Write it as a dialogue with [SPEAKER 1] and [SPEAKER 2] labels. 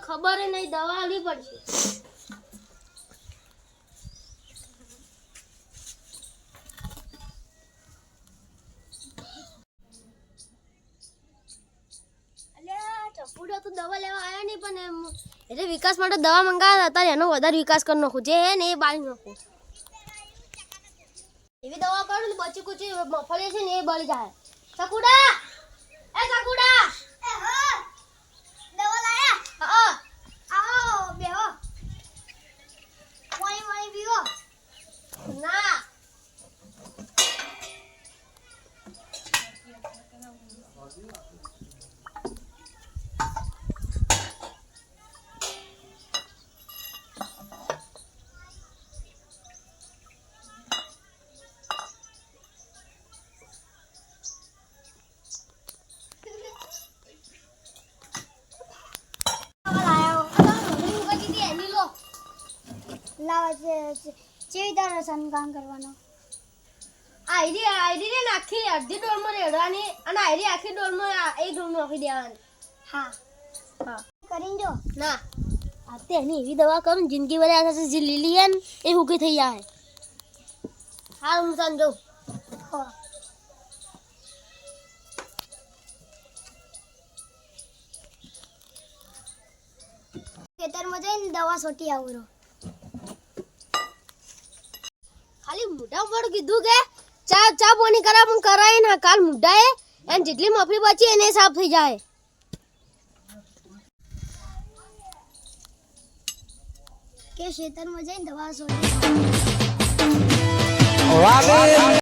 [SPEAKER 1] કોઈ ખબર નહીં, દવા આવી પડશે. ચપુડો તો દવા લેવા આવ્યા નહીં, પણ એમ, એટલે વિકાસ માટે દવા મંગાવ્યા હતા, એનો વધારે વિકાસ કરી નાખું. જે હે ને એ બાળી નાખું. એવી દવા કરું બચી કુચી મફળી છે ને એ બળી જાય. સકુડા એ સકુડા
[SPEAKER 2] દવા લાયા
[SPEAKER 1] હા
[SPEAKER 2] આવો બેહો પાણી પાણી પીવો
[SPEAKER 1] ના
[SPEAKER 2] દવા લાયો
[SPEAKER 1] આ તમે મમ્મી મૂકા દીધી એની લો
[SPEAKER 2] લાવા છે છે- ચેવી તારે સંકામ કરવાનો
[SPEAKER 1] આઈડી ને નાખી અડધી ડોલમાં રેડવાની અને આઈડી આખી ડોલમાં એક ડોલમાં નાખી દેવાની.
[SPEAKER 2] હા.
[SPEAKER 1] હા.
[SPEAKER 2] કરીને જો
[SPEAKER 1] ના. આ તે એની એવી દવા કરું જિંદગી ભરે આ જે લીલી હે એ હુકી થઈ જાય. હા હું સમજો
[SPEAKER 2] હા. ખેતરમાં જઈને દવા સોટી આવરો.
[SPEAKER 1] પર કીધું કે ચા ચા પાણી કરા પણ કરાય ના. કાલ મોઢાએ એને જેટલી મફી બચી એને સાફ થઈ જાય.
[SPEAKER 2] કે ખેતરમાં જઈને દવા છોટી